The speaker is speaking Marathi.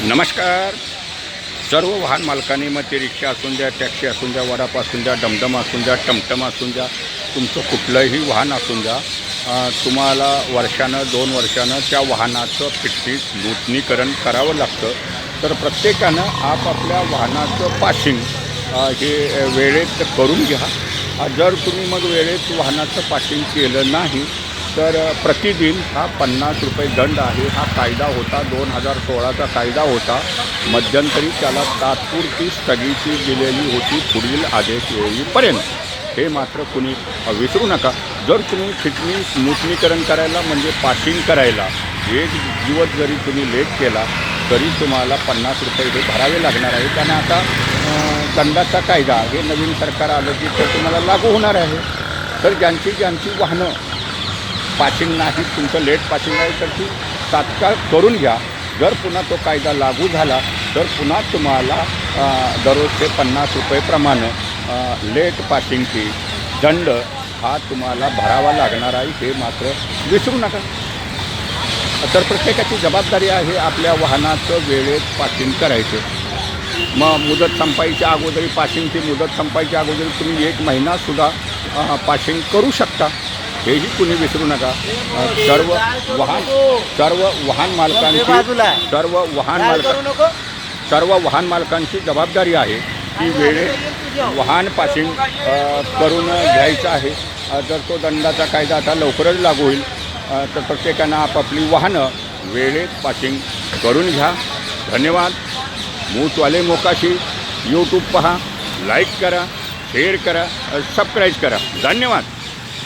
नमस्कार. सर्व वाहन मालकांनी मग ते रिक्षा असून द्या टॅक्सी असून द्या वडाप असून द्या डमडम असून द्या टमटम असून द्या तुमचं कुठलंही वाहन असून द्या तुम्हाला वर्षानं दोन वर्षानं त्या वाहनाचं फिटनेस नूतनीकरण करावं लागतं. तर प्रत्येकानं आपापल्या वाहनाचं पासिंग हे वेळेत करून घ्या. जर तुम्ही मग वेळेत वाहनाचं पासिंग केलं नाही तर प्रतिदिन हा पन्नास रुपये दंड आहे. हा कायदा होता दोन हजार सोळाचा कायदा होता. मध्यंतरी त्याला तात्पुरती स्थगिती दिलेली होती पुढील आदेश येईपर्यंत. हे मात्र कुणी विसरू नका. जर तुम्ही फिटनेस नूतनीकरण करायला म्हणजे पासिंग करायला एक दिवस जरी तुम्ही लेट केला तरी तुम्हाला पन्नास रुपये हे भरावे लागणार आहे कारण आता दंडाचा कायदा हे नवीन सरकार आलं की ते तुम्हाला लागू होणार आहे. तर ज्यांची ज्यांची वाहनं पासिंग नाही तुमचं लेट पासिंग आहे तर ती तात्काळ करून घ्या. जर पुन्हा तो कायदा लागू झाला तर पुन्हा तुम्हाला दररोजचे पन्नास रुपयेप्रमाणे लेट पासिंगची दंड हा तुम्हाला भरावा लागणार आहे हे मात्र विसरू नका. तर प्रत्येकाची जबाबदारी आहे आपल्या वाहनाचं वेळेत पासिंग करायचं. मग मुदत संपायच्या अगोदरी पासिंगची मुदत संपायच्या अगोदरी तुम्ही एक महिनासुद्धा पासिंग करू शकता. हेही कुणी विसरू नका. सर्व वाहन सर्व वाहन मालकांची सर्व वाहन मालक सर्व वाहन मालकांची जबाबदारी आहे की वेळेत वाहन पासिंग करून घ्यायचं आहे. जर तो दंडाचा कायदा आता लवकरच लागू होईल तर प्रत्येकानं आपापली वाहनं वेळेत पासिंग करून घ्या. धन्यवाद. मूतवाले मोकाशी. यूट्यूब पहा. लाईक करा. शेअर करा. सबस्क्राईब करा. धन्यवाद.